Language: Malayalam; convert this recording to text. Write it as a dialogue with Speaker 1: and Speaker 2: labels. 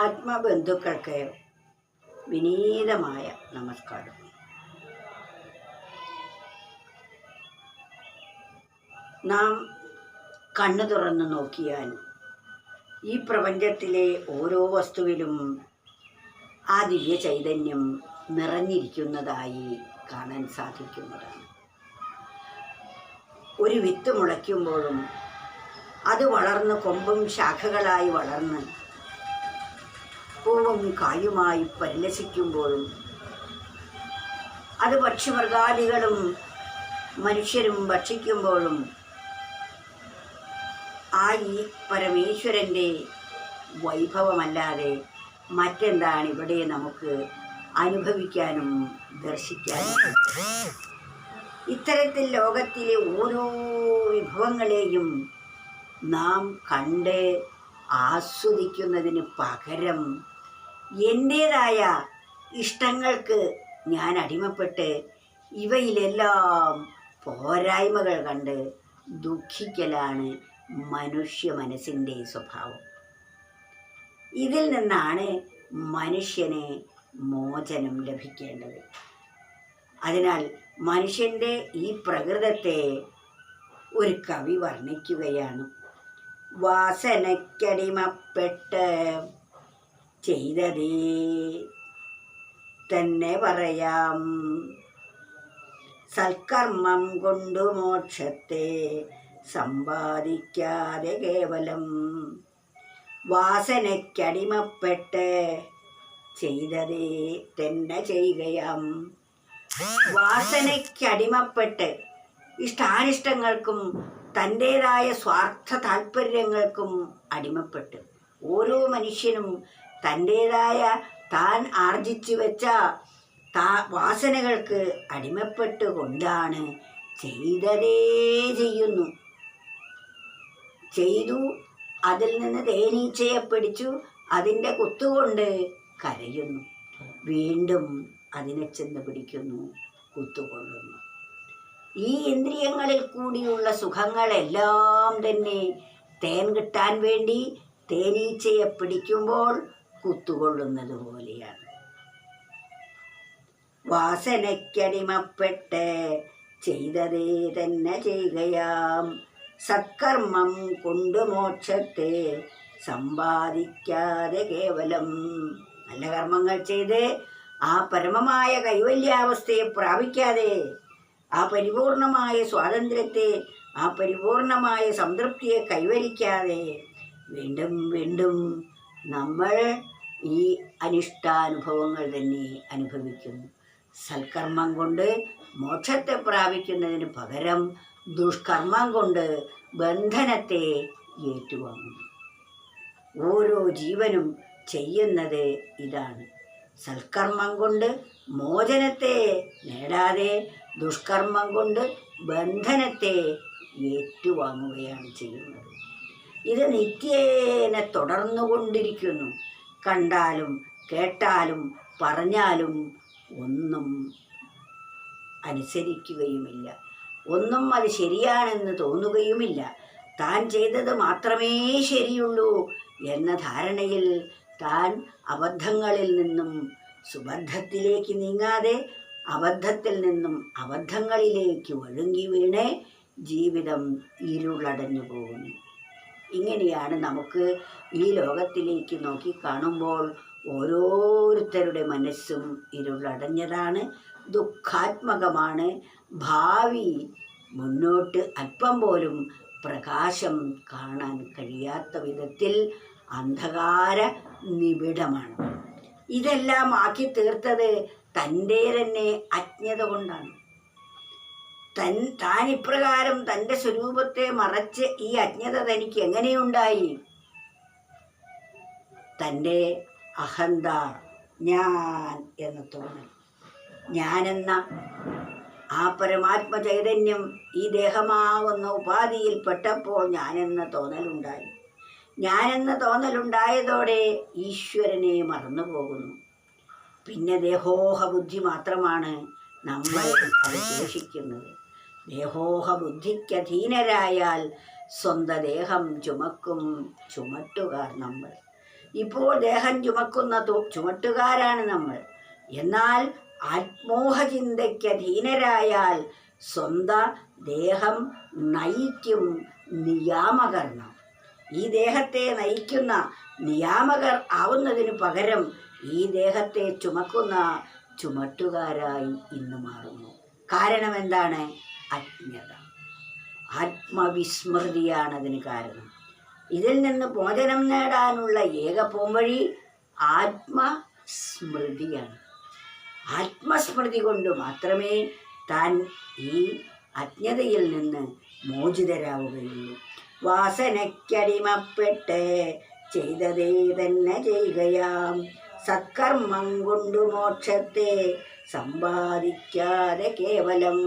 Speaker 1: ആത്മബന്ധുക്കൾക്ക് വിനീതമായ നമസ്കാരം. നാം കണ്ണു തുറന്നു നോക്കിയാൽ ഈ പ്രപഞ്ചത്തിലെ ഓരോ വസ്തുവിലും ആ ദിവ്യ ചൈതന്യം നിറഞ്ഞിരിക്കുന്നതായി കാണാൻ സാധിക്കുന്നതാണ്. ഒരു വിത്ത് മുളയ്ക്കുമ്പോഴും അത് വളർന്ന് കൊമ്പും ശാഖകളായി വളർന്ന് പൂവും കായുമായി പരിലസിക്കുമ്പോഴും അത് പക്ഷിമൃഗാദികളും മനുഷ്യരും ഭക്ഷിക്കുമ്പോഴും ആ ഈ പരമേശ്വരന്റെ വൈഭവമല്ലാതെ മറ്റെന്താണ് ഇവിടെ നമുക്ക് അനുഭവിക്കാനും ദർശിക്കാനും? ഇത്തരത്തിൽ ലോകത്തിലെ ഓരോ വിഭവങ്ങളെയും നാം കണ്ട് ആസ്വദിക്കുന്നതിന് പകരം എന്റേതായ ഇഷ്ടങ്ങൾക്ക് ഞാൻ അടിമപ്പെട്ട് ഇവയിലെല്ലാം പോരായ്മകൾ കണ്ട് ദുഃഖിക്കലാണ് മനുഷ്യ മനസ്സിന്റെ സ്വഭാവം. ഇതിൽ നിന്നാണ് മനുഷ്യന് മോചനം ലഭിക്കേണ്ടത്. അതിനാൽ മനുഷ്യന്റെ ഈ പ്രകൃതത്തെ ഒരു കവി വർണിക്കുകയാണ്. വാസനയ്ക്കടിമപ്പെട്ട് ചെയ്തതേ. തന്നെ പറയാം. സൽക്കർമ്മം കൊണ്ടു മോക്ഷത്തെ സമ്പാദിക്കാതെ കേവലം വാസനയ്ക്കടിമപ്പെട്ട് ചെയ്തതേ തന്നെ ചെയ്യുകയാം. വാസനയ്ക്കടിമപ്പെട്ട് ഇഷ്ടാനിഷ്ടങ്ങൾക്കും തന്റേതായ സ്വാർത്ഥ താല്പര്യങ്ങൾക്കും അടിമപ്പെട്ട് ഓരോ മനുഷ്യനും തന്റേതായ താൻ ആർജിച്ചു വെച്ച താ വാസനകൾക്ക് അടിമപ്പെട്ടുകൊണ്ടാണ് ചെയ്തതേ ചെയ്യുന്നു. ചെയ്തു അതിൽ നിന്ന് തേനീച്ചയെ പിടിച്ചു അതിന്റെ കുത്തുകൊണ്ട് കരയുന്നു. വീണ്ടും അതിനെ ചെന്ന് പിടിക്കുന്നു കുത്തുകൊള്ളുന്നു. ഈ ഇന്ദ്രിയങ്ങളിൽ കൂടിയുള്ള സുഖങ്ങളെല്ലാം തന്നെ തേൻ കിട്ടാൻ വേണ്ടി തേനീച്ചയെ പിടിക്കുമ്പോൾ കുത്തുകൊള്ളുന്നത് പോലെയാണ് വാസനയ്ക്കടിമപ്പെട്ട് ചെയ്തതേ തന്നെ ചെയ്യുകയാം. സത്കർമ്മം കൊണ്ട് മോക്ഷത്തെ സമ്പാദിക്കാതെ കേവലം നല്ല കർമ്മങ്ങൾ ചെയ്ത് ആ പരമമായ കൈവല്യാവസ്ഥയെ പ്രാപിക്കാതെ ആ പരിപൂർണമായ സ്വാതന്ത്ര്യത്തെ ആ പരിപൂർണമായ സംതൃപ്തിയെ കൈവരിക്കാതെ വീണ്ടും വീണ്ടും നമ്മൾ ഈ അനിഷ്ടാനുഭവങ്ങൾ തന്നെ അനുഭവിക്കുന്നു. സൽക്കർമ്മം കൊണ്ട് മോക്ഷത്തെ പ്രാപിക്കുന്നതിന് പകരം ദുഷ്കർമ്മം കൊണ്ട് ബന്ധനത്തെ ഏറ്റുവാങ്ങുന്നു. ഓരോ ജീവനും ചെയ്യുന്നത് ഇതാണ്. സൽക്കർമ്മം കൊണ്ട് മോചനത്തെ നേടാതെ ദുഷ്കർമ്മം കൊണ്ട് ബന്ധനത്തെ ഏറ്റുവാങ്ങുകയാണ് ചെയ്യുന്നത്. ഇത് നിത്യേന തുടർന്നുകൊണ്ടിരിക്കുന്നു. കണ്ടാലും കേട്ടാലും പറഞ്ഞാലും ഒന്നും അനുസരിക്കുകയുമില്ല. ഒന്നും അത് ശരിയാണെന്ന് തോന്നുകയുമില്ല. താൻ ചെയ്തത് മാത്രമേ ശരിയുള്ളൂ എന്ന ധാരണയിൽ താൻ അബദ്ധങ്ങളിൽ നിന്നും സുബദ്ധത്തിലേക്ക് നീങ്ങാതെ അബദ്ധത്തിൽ നിന്നും അബദ്ധങ്ങളിലേക്ക് ഒഴുങ്ങി വീണേ ജീവിതം ഇരുളടഞ്ഞു പോകുന്നു. ഇങ്ങനെയാണ് നമുക്ക് ഈ ലോകത്തിലേക്ക് നോക്കി കാണുമ്പോൾ ഓരോരുത്തരുടെ മനസ്സും ഇരുളടഞ്ഞതാണ് ദുഃഖാത്മകമാണ്. ഭാവി മുന്നോട്ട് അല്പം പോലും പ്രകാശം കാണാൻ കഴിയാത്ത വിധത്തിൽ അന്ധകാര നിബിഡമാണ്. ഇതെല്ലാം ആക്കി തീർത്തത് തന്റെ തന്നെ അജ്ഞത കൊണ്ടാണ്. തൻ താൻ ഇപ്രകാരം തന്റെ സ്വരൂപത്തെ മറച്ച് ഈ അജ്ഞത തനിക്ക് എങ്ങനെയുണ്ടായി? തന്റെ അഹന്ത ഞാൻ എന്ന തോന്നൽ. ഞാനെന്ന ആ പരമാത്മ ചൈതന്യം ഈ ദേഹമാവുന്ന ഉപാധിയിൽ പെട്ടപ്പോൾ ഞാനെന്ന തോന്നലുണ്ടായി. ഞാനെന്ന തോന്നലുണ്ടായതോടെ ഈശ്വരനെ മറന്നു പോകുന്നു പിന്നെ ദേഹോഹ ബുദ്ധി മാത്രമാണ് നമ്മൾ അവശേഷിക്കുന്നത് ദേഹോഹ ബുദ്ധിക്കധീനരായാൽ സ്വന്ത ദേഹം ചുമക്കും ചുമട്ടുകാർ നമ്മൾ. ഇപ്പോൾ ദേഹം ചുമക്കുന്ന ചുമട്ടുകാരാണ് നമ്മൾ. എന്നാൽ ആത്മോഹചിന്തയ്ക്കധീനരായാൽ സ്വന്ത ദേഹം നയിക്കും നിയാമകർണം ഈ ദേഹത്തെ നയിക്കുന്ന നിയാമകർ ആവുന്നതിന് പകരം ഈ ദേഹത്തെ ചുമക്കുന്ന ചുമട്ടുകാരായി ഇന്ന് മാറുന്നു. കാരണം എന്താണ്? അജ്ഞത ആത്മവിസ്മൃതിയാണ് അതിന് കാരണം. ഇതിൽ നിന്ന് മോചനം നേടാനുള്ള ഏക പോംവഴി ആത്മസ്മൃതിയാണ്. ആത്മസ്മൃതി കൊണ്ട് മാത്രമേ താൻ ഈ അജ്ഞതയിൽ നിന്ന് മോചിതരാവുകയുള്ളൂ. വാസനയ്ക്കടിമപ്പെട്ട് ചെയ്തതേ തന്നെ ചെയ്യുകയാം. സത്കർമ്മം കൊണ്ട് മോക്ഷത്തെ സമ്പാദിക്കാതെ കേവലം